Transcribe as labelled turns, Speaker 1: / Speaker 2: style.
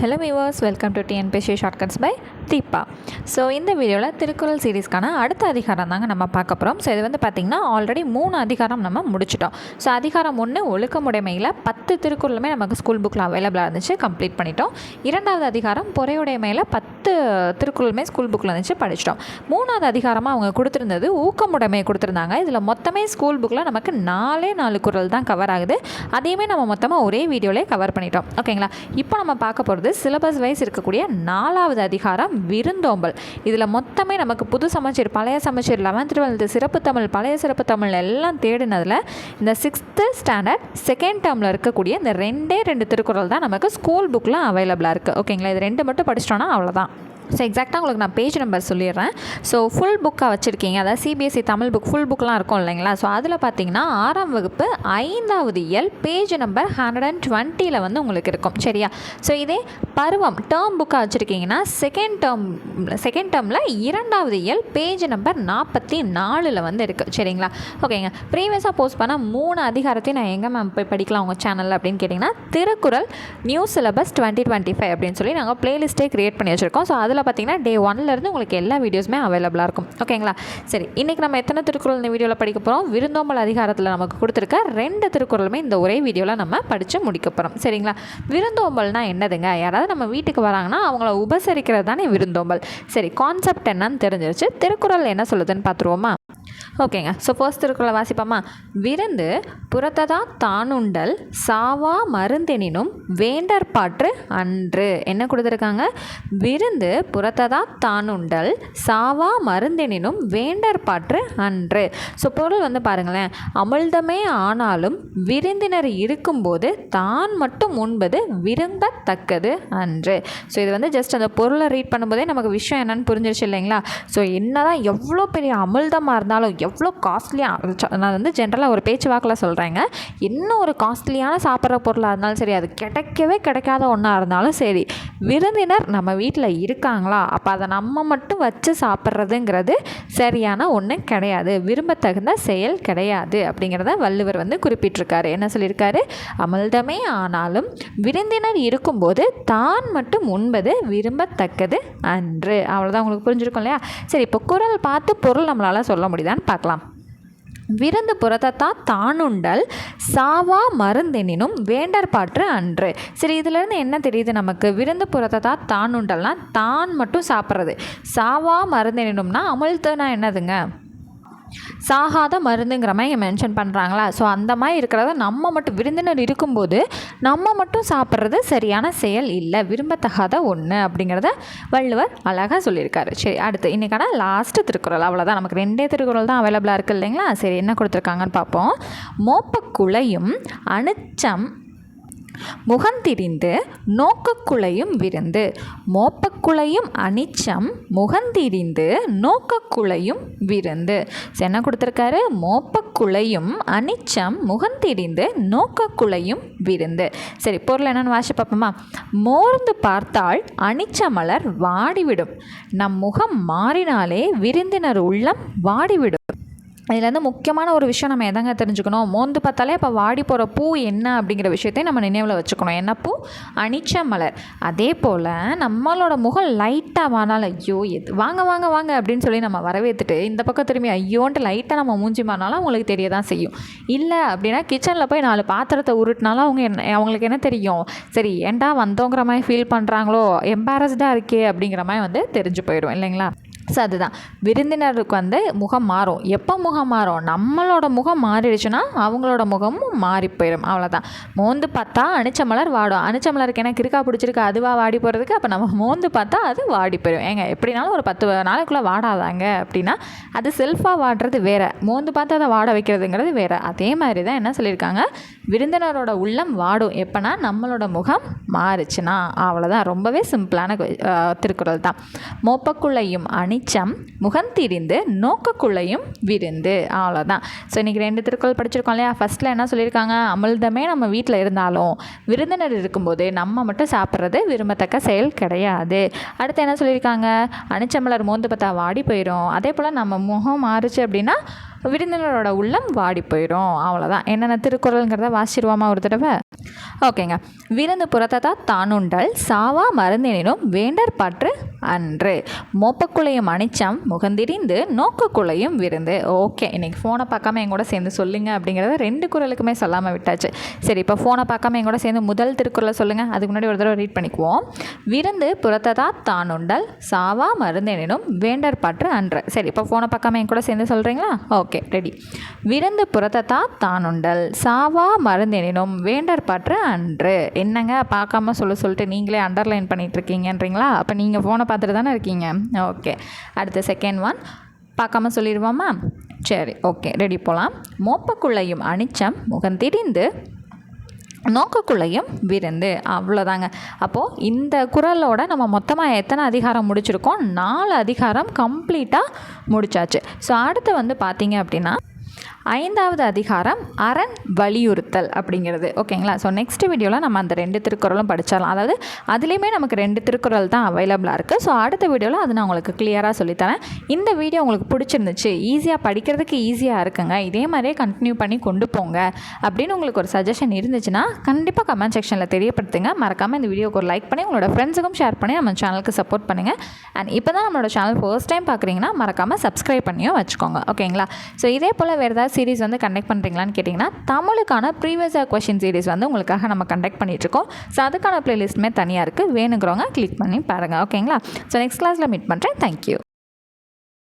Speaker 1: Hello viewers welcome to TNPSC shortcuts by Deepa so இந்த வீடியோவில் திருக்குறள் சீரீஸ்க்கான அடுத்த அதிகாரம் தாங்க நம்ம பார்க்க போகிறோம் ஸோ இது வந்து பார்த்திங்கன்னா ஆல்ரெடி மூணு அதிகாரம் நம்ம முடிச்சிட்டோம். ஸோ அதிகாரம் ஒன்று ஒழுக்கமுடைமையில் பத்து திருக்குறளுமே நமக்கு ஸ்கூல் புக்கில் அவைலபிளாக இருந்துச்சு கம்ப்ளீட் பண்ணிட்டோம். இரண்டாவது அதிகாரம் பொறையுடைமையில் பத்து திருக்குறளுமே ஸ்கூல் புக்கில் இருந்துச்சு படிச்சிட்டோம். மூணாவது அதிகாரமாக அவங்க கொடுத்துருந்தது ஊக்கமுடைமை கொடுத்துருந்தாங்க. இதில் மொத்தமே ஸ்கூல் புக்கில் நமக்கு நாலே நாலு குறள் தான் கவர் ஆகுது. அதையுமே நம்ம மொத்தமாக ஒரே வீடியோவிலே கவர் பண்ணிட்டோம். ஓகேங்களா இப்போ நம்ம பார்க்க போகிறது சிலபஸ் வைஸ் இருக்கக்கூடிய நாலாவது அதிகாரம் விருந்தோம்பல். இதில் மொத்தமே நமக்கு புது சமச்சீர் பழைய சமச்சீர் லெவன்த் டுவெல்த்து சிறப்பு தமிழ் பழைய சிறப்பு தமிழ் எல்லாம் தேடினதில் இந்த சிக்ஸ்த்து ஸ்டாண்டர்ட் செகண்ட் டேர்மில் இருக்கக்கூடிய இந்த ரெண்டே ரெண்டு திருக்குறள் தான் நமக்கு ஸ்கூல் புக்கில் அவைலபிளாக இருக்குது ஓகேங்களா இது ரெண்டு மட்டும் படிச்சிட்டோன்னா அவ்வளோதான் ஸோ எக்ஸாக்டாக உங்களுக்கு நான் பேஜ் நம்பர் சொல்லிடுறேன். ஸோ ஃபுல் புக்காக வச்சுருக்கீங்க. அதாவது சிபிஎஸ்சி தமிழ் புக் ஃபுல் புக்லாம் இருக்கும் இல்லைங்களா? ஸோ அதில் பார்த்தீங்கன்னா ஆறாம் வகுப்பு ஐந்தாவது இயல் பேஜ் நம்பர் ஹண்ட்ரட் அண்ட் டுவெண்ட்டியில் வந்து உங்களுக்கு இருக்கும். சரியா? ஸோ இதே பருவம் டேர்ம் புக்காக வச்சுருக்கீங்கன்னா செகண்ட் டேர்ம் செகண்ட் டேர்மில் இரண்டாவது இயல் பேஜ் நம்பர் நாற்பத்தி நாலில் வந்து இருக்குது சரிங்களா? ஓகேங்க ப்ரீவியஸாக போஸ்ட் பண்ண மூணு அதிகாரத்தையும் நான் எங்கே மேம் போய் படிக்கலாம் உங்கள் சேனலில் அப்படின்னு கேட்டிங்கன்னா Thirukkural new syllabus twenty twenty five அப்படின்னு சொல்லி நாங்கள் ப்ளேலிஸ்ட்டே க்ரியேட் பண்ணி வச்சுருக்கோம். ஸோ அதில் பார்த்தீங்கன்னா டே ஒன்லேருந்து உங்களுக்கு எல்லா வீடியோஸுமே அவைலபிளாக இருக்கும். ஓகேங்களா சரி இன்றைக்கி நம்ம எத்தனை திருக்குறள் இந்த வீடியோவில் படிக்க போகிறோம் விருந்தோம்பல் அதிகாரத்தில் நமக்கு கொடுத்துருக்க ரெண்டு திருக்குறளுமே இந்த ஒரே வீடியோவில் நம்ம படித்து முடிக்க போகிறோம் சரிங்களா? விருந்தோம்பல்னால் என்னதுங்க? யாராவது நம்ம வீட்டுக்கு வராங்கன்னா அவங்கள உபசரிக்கிறது தானே விருந்தோம்பல். சரி கான்செப்ட் என்னன்னு தெரிஞ்சிருச்சு. திருக்குறள் என்ன சொல்லுதுன்னு பார்த்துருவோமா ஓகேங்க ஸோ ஃபர்ஸ்ட் திருக்குறளை வாசிப்போமா? விருந்து புறத்ததா தானுண்டல் சாவா மருந்தெனினும் வேண்டற்பாற்று அன்று. என்ன கொடுத்துருக்காங்க? விருந்து புறத்ததா தானுண்டல் சாவா மருந்தெனினும் வேண்டற்பாற்று அன்று. ஸோ பொருள் வந்து பாருங்களேன். அமிழ்தமே ஆனாலும் விருந்தினர் இருக்கும்போது தான் மட்டும் உண்பது விரும்பத்தக்கது அன்று. ஸோ இது வந்து ஜஸ்ட் அந்த பொருளை ரீட் பண்ணும்போதே நமக்கு விஷயம் என்னன்னு புரிஞ்சிருச்சு இல்லைங்களா? ஸோ என்னதான் எவ்வளோ பெரிய அமிழ்தமாக இருந்தாலும் எவ்வளோ காஸ்ட்லியாக நான் வந்து ஜென்ரலாக ஒரு பேச்சு வாக்கில் சொல்கிறேங்க என்ன ஒரு காஸ்ட்லியான சாப்பிட்ற பொருளாக இருந்தாலும் சரி அது கிடைக்கவே கிடைக்காத ஒன்றா இருந்தாலும் சரி விருந்தினர் நம்ம வீட்டில் கொடுக்குறாங்களா அப்போ அதை நம்ம மட்டும் வச்சு சாப்பிட்றதுங்கிறது சரியான ஒன்று கிடையாது. விரும்பத்தகுந்த செயல் கிடையாது அப்படிங்கிறத வள்ளுவர் வந்து குறிப்பிட்டிருக்காரு. என்ன சொல்லியிருக்காரு? அமிழ்தமே ஆனாலும் விருந்தினர் இருக்கும்போது தான் மட்டும் உண்பது விரும்பத்தக்கது அன்று. அவ்வளோதான் உங்களுக்கு புரிஞ்சிருக்கும் இல்லையா? சரி இப்போ குரல் பார்த்து பொருள் நம்மளால் சொல்ல முடியுதான்னு பார்க்கலாம். விருந்து புறத்தத்தான் தானுண்டல் சாவா மருந்தெனினும் வேண்டற்பாற்று அன்று. சரி இதுலேருந்து என்ன தெரியுது நமக்கு? விருந்து புறத்தத்தா தானுண்டல்னா தான் மட்டும் சாப்பிட்றது. சாவா மருந்தெனினும்னா அமிழ்த்துனா என்னதுங்க? சாகாத மருந்துங்கிற மாதிரி இங்கே மென்ஷன் பண்ணுறாங்களா ஸோ அந்த மாதிரி இருக்கிறத நம்ம மட்டும் விருந்தினர் இருக்கும்போது நம்ம மட்டும் சாப்பிட்றது சரியான செயல் இல்லை. விரும்பத்தகாத ஒன்று அப்படிங்கிறத வள்ளுவர் அழகாக சொல்லியிருக்காரு. சரி அடுத்து இன்றைக்கான லாஸ்ட்டு திருக்குறள். அவ்வளோதான் நமக்கு ரெண்டே திருக்குறள் தான் அவைலபிளாக இருக்குது இல்லைங்களா? சரி என்ன கொடுத்துருக்காங்கன்னு பார்ப்போம். மோப்பக்குளையும் அணுச்சம் முகந்திரிந்து நோக்கக்குலையும் விருந்து. மோப்பக்குலையும் அனிச்சம் முகந்திரிந்து நோக்கக்குலையும் விருந்து. சரி, என்ன கொடுத்துருக்காரு? மோப்பக்குலையும் அனிச்சம் முகந்திரிந்து நோக்கக்குலையும் விருந்து. சரி பொருள் என்னென்னு வாசி பார்ப்போமா? மோர்ந்து பார்த்தால் அனிச்ச மலர் வாடிவிடும். நம் முகம் மாறினாலே விருந்தினர் உள்ளம் வாடிவிடும். இதுலேருந்து முக்கியமான ஒரு விஷயம் நம்ம எதாங்க தெரிஞ்சுக்கணும்? மோந்து பார்த்தாலே இப்போ வாடி போகிற பூ என்ன அப்படிங்கிற விஷயத்தையும் நம்ம நினைவில் வச்சுக்கணும். என்ன பூ? அனிச்ச மலர். அதே போல் நம்மளோட முகம் லைட்டாக வானாலும் ஐயோ எது? வாங்க வாங்க வாங்க அப்படின்னு சொல்லி நம்ம வரவேற்றுட்டு இந்த பக்கம் திரும்பி ஐயோன்ட்டு லைட்டாக நம்ம மூஞ்சி மாறினாலும் அவங்களுக்கு தெரிய தான் செய்யும். இல்லை அப்படின்னா கிச்சனில் போய் நாலு பாத்திரத்தை உருட்டினாலும் அவங்க என்ன அவங்களுக்கு என்ன தெரியும்? சரி ஏன்டா வந்தோங்கிற மாதிரி ஃபீல் பண்ணுறாங்களோ எம்பாரஸ்டாக இருக்கே அப்படிங்கிற மாதிரி வந்து தெரிஞ்சு போயிடும் இல்லைங்களா? ஸோ அதுதான். விருந்தினருக்கு வந்து முகம் மாறும். எப்போ முகம் மாறும்? நம்மளோட முகம் மாறிடுச்சுன்னா அவங்களோட முகமும் மாறி போயிடும் அவ்வளோதான் மோந்து பார்த்தா அனிச்ச மலர் வாடும். அனிச்ச மலருக்கு எனக்கு இருக்கா பிடிச்சிருக்கு? அதுவாக வாடி போகிறதுக்கு அப்போ நம்ம மோந்து பார்த்தா அது வாடி போயிடும் ஏங்க எப்படினாலும் ஒரு பத்து நாளைக்குள்ளே வாடாதாங்க அப்படின்னா அது செல்ஃபாக வாடுறது வேறு. மோந்து பார்த்து அதை வாட வைக்கிறதுங்கிறது வேறு. அதே மாதிரி தான் என்ன சொல்லியிருக்காங்க? விருந்தினரோட உள்ளம் வாடும். எப்போனா நம்மளோட முகம் மாறுச்சுன்னா. அவ்வளோதான் ரொம்பவே சிம்பிளான திருக்குறள் தான். மோப்பக்குள்ளையும் அணி அனிச்சம் முகந்திரிந்து நோக்கக்குள்ளையும் விருந்து. அவ்வளோதான் ஸோ இன்றைக்கி ரெண்டு திருக்குறள் படிச்சிருக்கோம் இல்லையா? ஃபஸ்ட்டில் என்ன சொல்லியிருக்காங்க? அமிழ்தமே நம்ம வீட்டில் இருந்தாலும் விருந்தினர் இருக்கும்போது நம்ம மட்டும் சாப்பிட்றது விரும்பத்தக்க செயல் கிடையாது. அடுத்து என்ன சொல்லியிருக்காங்க? அனிச்சமலர் மோந்து பார்த்தா வாடி போயிடும் அதே போல் நம்ம முகம் மாறுச்சு அப்படின்னா விருந்தினரோட உள்ளம் வாடி போயிடும் அவ்வளோதான் என்னென்ன திருக்குறளுங்கிறத வாசிடுவோமா ஒரு தடவை? ஓகேங்க. விருந்து புறத்ததா தானுண்டல் சாவா மருந்தெனினும் வேண்டர் பற்று அன்று. மோப்பக்குள்ளையும் அணிச்சம் முகந்திரிந்து நோக்கக்குள்ளையும் விருந்து. ஓகே. இன்றைக்கி ஃபோனை பார்க்காம என் கூட சேர்ந்து சொல்லுங்க அப்படிங்கிறத ரெண்டு குரலுக்குமே சொல்லாமல் விட்டாச்சு. சரி இப்போ ஃபோனை பார்க்காம என் கூட சேர்ந்து முதல் திருக்குறளை சொல்லுங்கள் அதுக்கு முன்னாடி ஒரு தடவை ரீட் பண்ணிக்குவோம். விருந்து புறத்ததா தானுண்டல் சாவா மருந்தெனினும் வேண்டர் பற்று அன்று. சரி இப்போ ஃபோனை பார்க்காம என் கூட சேர்ந்து சொல்கிறீங்களா ஓகே. ஓகே ரெடி விருந்து புறத்தத்தான் தானுண்டல். சாவா மருந்தெனினும் வேண்டற் பற்று அன்று. என்னங்க? பார்க்காம சொல்ல சொல்லிட்டு நீங்களே அண்டர்லைன் பண்ணிகிட்டு இருக்கீங்கன்றீங்களா அப்போ நீங்கள் ஃபோனை பார்த்துட்டு தானே இருக்கீங்க? ஓகே. அடுத்த செகண்ட் ஒன் பார்க்காம சொல்லிடுவோமா? சரி ஓகே ரெடி போகலாம் மோப்பக்குள்ளையும் அனிச்சம் முகந்திரிந்து நோக்கக்குள்ளையும் விருந்து. அவ்வளோதாங்க. அப்போது இந்த குரலோட நம்ம மொத்தமாக எத்தனை அதிகாரம் முடிச்சிருக்கோம்? நாலு அதிகாரம் கம்ப்ளீட்டாக முடிச்சாச்சு. ஸோ அடுத்து வந்து பார்த்தீங்க அப்படின்னா ஐந்தாவது அதிகாரம் அரண் வலியுறுத்தல் அப்படிங்கிறது. ஓகேங்களா? ஸோ நெக்ஸ்ட் வீடியோவில் நம்ம அந்த ரெண்டு திருக்குறளும் படித்தாலாம் அதாவது அதுலேயுமே நமக்கு ரெண்டு திருக்குறள் தான் அவைலபிளாக இருக்குது ஸோ அடுத்த வீடியோவில் அது நான் உங்களுக்கு கிளியராக சொல்லித்தரேன். இந்த வீடியோ உங்களுக்கு பிடிச்சிருந்துச்சு ஈஸியாக படிக்கிறதுக்கு ஈஸியாக இருக்குங்க. இதே மாதிரியே கண்டினியூ பண்ணி கொண்டு போங்க அப்படின்னு உங்களுக்கு ஒரு சஜஷன் இருந்துச்சுன்னா கண்டிப்பாக கமெண்ட் செக்ஷனில் தெரியப்படுத்துங்க. மறக்காமல் இந்த வீடியோக்கு ஒரு லைக் பண்ணி உங்களோட ஃப்ரெண்ட்ஸுக்கும் ஷேர் பண்ணி நம்ம சேனலுக்கு சப்போர்ட் பண்ணுங்கள் அண்ட் இப்போ தான் நம்மளோட சேனல் ஃபர்ஸ்ட் டைம் பார்க்குறீங்கன்னா மறக்காமல் சப்ஸ்கிரைப் பண்ணியும் வச்சுக்கோங்க. ஓகேங்களா? ஸோ இதே போல் வேறு ஏதாவது சீரிஸ் வந்து கண்டக்ட் பண்ணுறீங்களான்னு கேட்டிங்கன்னா தமிழுக்கான ப்ரீவியஸ் கொஷின் சீரிஸ் வந்து உங்களுக்காக நம்ம கண்டக்ட் பண்ணிகிட்ருக்கோம் ஸோ அதுக்கான ப்ளேலிஸ்ட்டுமே தனியாக இருக்குது வேணுங்கிறவங்க கிளிக் பண்ணி பாருங்கள் ஓகேங்களா ஸோ நெக்ஸ்ட் கிளாஸில் மீட் பண்ணுறேன் தேங்க்யூ